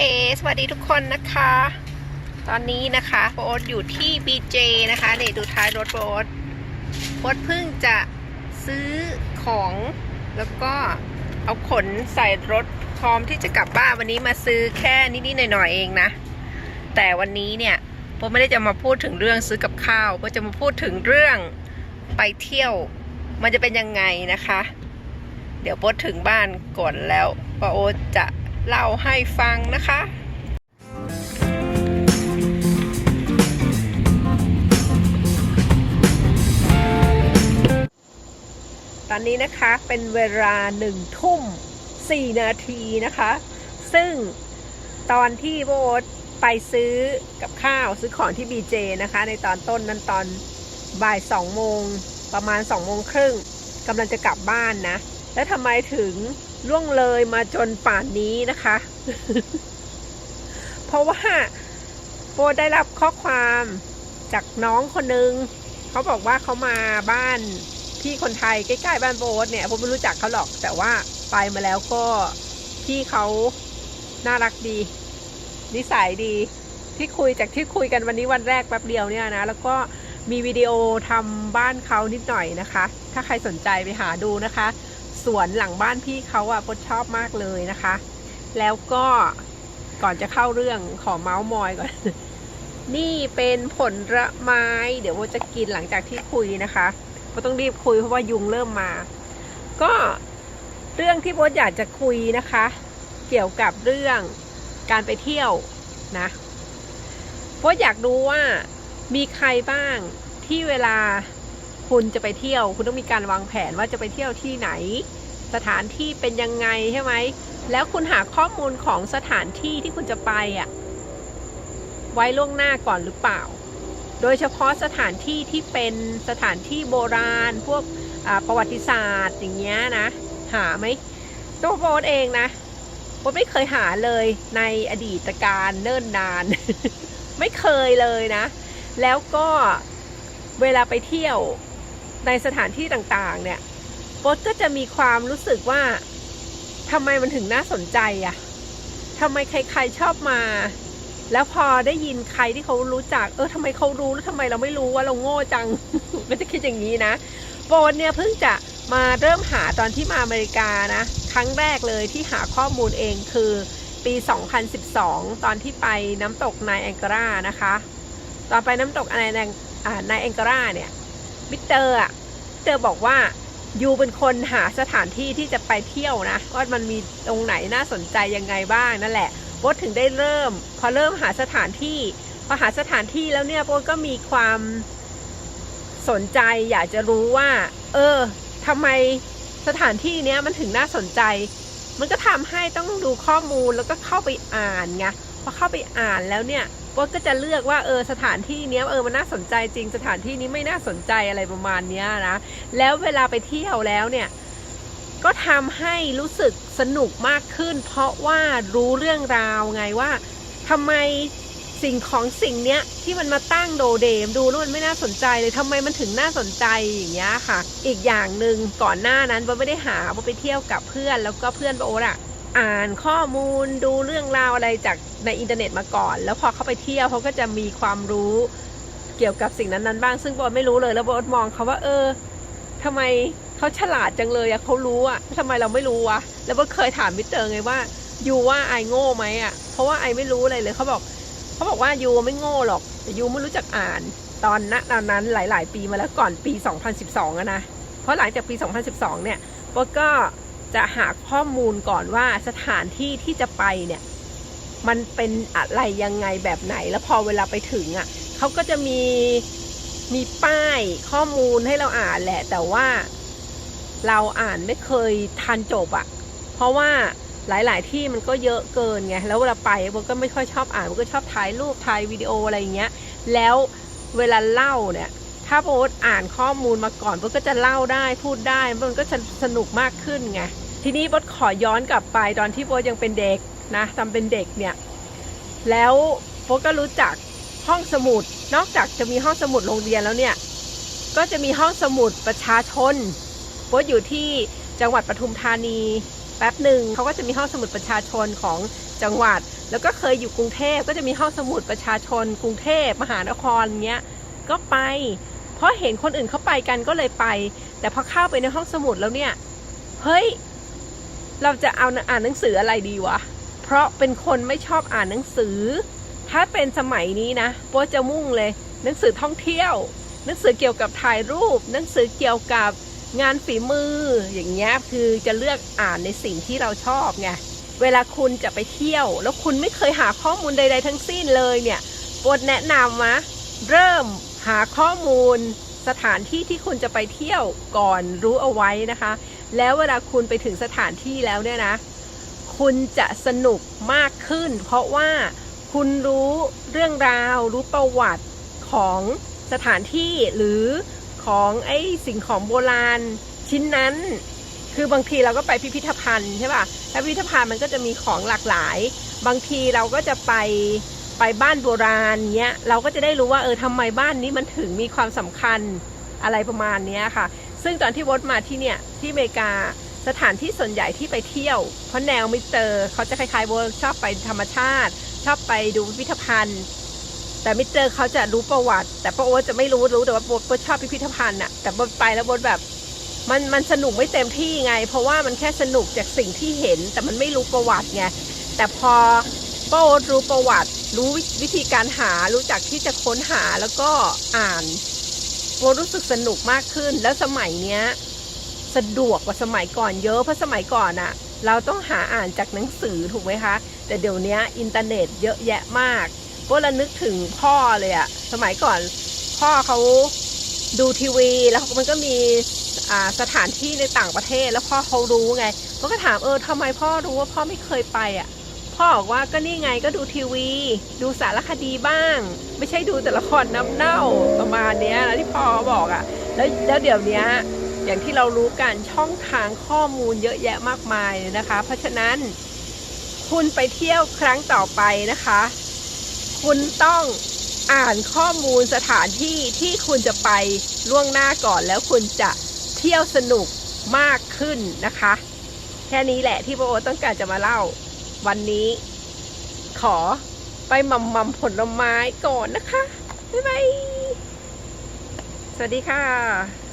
เอ สวัสดีทุกคนนะคะ ตอนนี้นะคะโบ๊ทอยู่ที่ BJ นะคะเดี๋ยวดูท้ายรถโบ๊ทโบ๊ทเพิ่งจะซื้อของแล้วก็เอาขนใส่รถพร้อมที่จะกลับบ้านวันนี้มาซื้อแค่นิดๆหน่อยๆเองนะ แต่วันนี้เนี่ยโบ๊ทไม่ได้จะมาพูดถึงเรื่องซื้อกับข้าวโบ๊ทจะมาพูดถึงเรื่องไปเที่ยว มันจะเป็นยังไงนะคะ เดี๋ยวโบ๊ทถึงบ้านก่อนแล้วป้าโอ๊ตจะ เล่าให้ฟังนะคะตอนนี้นะคะเป็นเวลาหนึ่งทุ่มสี่นาทีนะคะ ซึ่งตอนที่โบ๊ทไปซื้อกับข้าวซื้อของที่บีเจนะคะ ในตอนต้นนั้นตอนบ่ายสองโมงประมาณสองโมงครึ่งกำลังจะกลับบ้านนะ แล้วทำไมถึง ล่วงเลยมาจนป่านนี้นะคะ เพราะว่าโบได้รับข้อความจากน้องคนนึงเขาบอกว่าเขามาบ้านพี่คนไทยใกล้ๆบ้านโบสเนี่ยผมไม่รู้จักเขาหรอก แต่ว่าไปมาแล้วก็พี่เขาน่ารักดี นิสัยดีที่คุยจากที่คุยกันวันนี้วันแรกแป๊บเดียวเนี่ยนะ แล้วก็มีวิดีโอทำบ้านเขานิดหน่อยนะคะ ถ้าใครสนใจไปหาดูนะคะ สวนหลังบ้านพี่เขาอะพดชอบมากเลยนะคะ แล้วก็ก่อนจะเข้าเรื่องขอเมาส์มอยก่อน นี่เป็นผลไม้ เดี๋ยวโบจะกินหลังจากที่คุยนะคะก็ต้องรีบคุยเพราะว่ายุงเริ่มมา ก็เรื่องที่โบอยากจะคุยนะคะ เกี่ยวกับเรื่องการไปเที่ยวนะโบอยากรู้ว่ามีใครบ้างที่เวลา คุณจะไปเที่ยว คุณต้องมีการวางแผนว่าจะไปเที่ยวที่ไหน สถานที่เป็นยังไงใช่ไหม แล้วคุณหาข้อมูลของสถานที่ที่คุณจะไปอะ่ะ ไว้ล่วงหน้าก่อนหรือเปล่า โดยเฉพาะสถานที่ที่เป็นสถานที่โบราณ พวกประวัติศาสตร์อย่างเงี้ยนะ หาไหมตัวโบทเองนะโบทไม่เคยหาเลยในอดีตการเนิ่นนาน ไม่เคยเลยนะ แล้วก็เวลาไปเที่ยว ในสถานที่ต่างๆ เนี่ยโบ๊ทก็จะมีความรู้สึกว่าทำไมมันถึงน่าสนใจอะทำไมใครๆชอบมา แล้วพอได้ยินใครที่เขารู้จัก เออทำไมเขารู้แล้วทำไมเราไม่รู้ว่าเราโง่จัง ก็จะคิดอย่างนี้นะโบนเนี่ยเพิ่งจะมาเริ่มหาตอนที่มาอเมริกานะ ครั้งแรกเลยที่หาข้อมูลเองคือปี 2012 ตอนที่ไปน้ำตกไนแองการานะคะ ตอนไปน้ำตกไนแองไนแองการาเนี่ย มิสเตอร์อะมิสเตอร์บอกว่ายูเป็นคนหาสถานที่ที่จะไปเที่ยวนะว่ามันมีตรงไหนน่าสนใจยังไงบ้างนั่นแหละโบ๊ถึงได้เริ่ม พอเริ่มหาสถานที่พอหาสถานที่แล้วเนี่ยโบ๊ก็มีความสนใจอยากจะรู้ว่า เออทำไมสถานที่เนี้ยมันถึงน่าสนใจ มันก็ทำให้ต้องดูข้อมูลแล้วก็เข้าไปอ่านไงพอเข้าไปอ่านแล้วเนี่ย โบ๊ทก็จะเลือกว่าเออสถานที่เนี้ยเออมันน่าสนใจจริง สถานที่นี้ไม่น่าสนใจอะไรประมาณเนี้ยนะแล้วเวลาไปเที่ยวแล้วเนี่ยก็ทำให้รู้สึกสนุกมากขึ้น เพราะว่ารู้เรื่องราวไงว่าทำไมสิ่งของสิ่งเนี้ยที่มันมาตั้งโดเดมดูแล้วมันไม่น่าสนใจเลยทำไมมันถึงน่าสนใจอย่างเงี้ยค่ะ อีกอย่างหนึ่งก่อนหน้านั้นโบไม่ได้หาโบไปเที่ยวกับเพื่อนแล้วก็เพื่อนโบอะ อ่านข้อมูลดูเรื่องราวอะไรจากในอินเทอร์เน็ตมาก่อน แล้วพอเขาไปเที่ยวเขาก็จะมีความรู้เกี่ยวกับสิ่งนั้นๆบ้าง ซึ่งโบไม่รู้เลยแล้วโบมองเขาว่า เออทำไมเขาฉลาดจังเลยอะเขารู้อะทำไมเราไม่รู้วะแล้วโบเคยถามมิสเตอร์ไงว่ายูว่าไอโง่ไหมอะเพราะว่าไอไม่รู้อะไรเลยเขาบอกเขาบอกว่ายูไม่โง่หรอกแต่ยูไม่รู้จักอ่านตอนณตอนนั้นหลาย ๆ ปีมาแล้วก่อนปี 2012อะนะเพราะหลังจากปี 2012 เนี่ยโบก็ จะหาข้อมูลก่อนว่าสถานที่ที่จะไปเนี่ย มันเป็นอะไรยังไงแบบไหน แล้วพอเวลาไปถึงอะ่ะเขาก็จะมีมีป้ายข้อมูลให้เราอ่านแหละ แต่ว่าเราอ่านไม่เคยทันจบอะ่ะ เพราะว่าหลาย ๆ ที่มันก็เยอะเกินไง แล้วเวลาไปโบก็ไม่ค่อยชอบอ่านโบก็ชอบถ่ายรูปถ่ายวิดีโออะไรอย่างเงี้ย แล้วเวลาเล่าเนี่ย ถ้าโบทอ่านข้อมูลมาก่อนโบก็จะเล่าได้พูดได้มันก็จะสนุกมากขึ้นไงทีนี้โบทขอย้อนกลับไปตอนที่โบทยังเป็นเด็กนะตอนเป็นเด็กเนี่ยแล้วโบทก็รู้จักห้องสมุด นอกจากจะมีห้องสมุดโรงเรียนแล้วเนี่ยก็จะมีห้องสมุดประชาชนโบทอยู่ที่จังหวัดปทุมธานีแป๊บหนึ่งเขาก็จะมีห้องสมุดประชาชนของจังหวัด แล้วก็เคยอยู่กรุงเทพก็จะมีห้องสมุดประชาชน กรุงเทพมหานครเงี้ยก็ไป เพราะเห็นคนอื่นเขาไปกันก็เลยไป แต่พอเข้าไปในห้องสมุดแล้วเนี่ย เฮ้ย เราจะเอาอ่านหนังสืออะไรดีวะ เพราะเป็นคนไม่ชอบอ่านหนังสือ ถ้าเป็นสมัยนี้นะโป๊จะมุ่งเลย หนังสือท่องเที่ยว หนังสือเกี่ยวกับถ่ายรูป หนังสือเกี่ยวกับงานฝีมือ อย่างเงี้ยคือจะเลือกอ่านในสิ่งที่เราชอบไง เวลาคุณจะไปเที่ยว แล้วคุณไม่เคยหาข้อมูลใด ๆ ทั้งสิ้นเลยเนี่ยโปรดแนะนำมะเริ่ม หาข้อมูลสถานที่ที่คุณจะไปเที่ยวก่อนรู้เอาไว้นะคะ แล้วเวลาคุณไปถึงสถานที่แล้วเนี่ยนะ คุณจะสนุกมากขึ้น เพราะว่าคุณรู้เรื่องราว รู้ประวัติของสถานที่หรือของไอ้สิ่งของโบราณชิ้นนั้น คือบางทีเราก็ไปพิพิธภัณฑ์ใช่ป่ะแล้วพิพิธภัณฑ์มันก็จะมีของหลากหลาย บางทีเราก็จะไป ไปบ้านโบราณเนี้ยเราก็จะได้รู้ว่าเออทำไมบ้านนี้มันถึงมีความสำคัญอะไรประมาณเนี้ยค่ะ ซึ่งตอนที่วดมาที่เนี่ยที่อเมริกาสถานที่ส่วนใหญ่ที่ไปเที่ยว เพราะแนวมิสเตอร์เขาจะคล้ายๆโบชอบไปธรรมชาติ ชอบไปดูพิพิธภัณฑ์ แต่มิสเตอร์เขาจะรู้ประวัติ แต่ป้าโอ๊ตจะไม่รู้รู้แต่ว่าโบชอบพิพิธภัณฑ์อะแต่โบไปแล้วโบแบบมันมันสนุกไม่เต็มที่ไง เพราะว่ามันแค่สนุกจากสิ่งที่เห็น แต่มันไม่รู้ประวัติไงแต่พอป้าโอ๊ตรู้ประวัติ รู้วิธีการหารู้จักที่จะค้นหาแล้วก็อ่านโบรู้สึกสนุกมากขึ้น แล้วสมัยเนี้ยสะดวกกว่าสมัยก่อนเยอะเพราะสมัยก่อนอะเราต้องหาอ่านจากหนังสือถูกไหมคะ แต่เดี๋ยวนี้อินเทอร์เน็ตเยอะแยะมากก็ระนึกถึงพ่อเลยอะสมัยก่อนพ่อเขาดูทีวีแล้วมันก็มีสถานที่ในต่างประเทศแล้วพ่อเขารู้ไง ก็ก็ถามเออทำไมพ่อรู้ว่าพ่อไม่เคยไปอะ พ่อบอกว่าก็นี่ไงก็ดูทีวี ดูสารคดีบ้าง ไม่ใช่ดูแต่ละครน้ำเน่าประมาณเนี้ยนะที่พ่อบอกอะแล้วแล้วเดี๋ยวนี้อย่างที่เรารู้กันช่องทางข้อมูลเยอะแยะมากมายเลยนะคะ เพราะฉะนั้น คุณไปเที่ยวครั้งต่อไปนะคะ คุณต้องอ่านข้อมูลสถานที่ที่คุณจะไปล่วงหน้าก่อนแล้วคุณจะเที่ยวสนุกมากขึ้นนะคะ แค่นี้แหละที่โบโอต้องการจะมาเล่า วันนี้ ขอไปมัมมัมผลไม้ก่อนนะคะ บ๊ายบาย สวัสดีค่ะ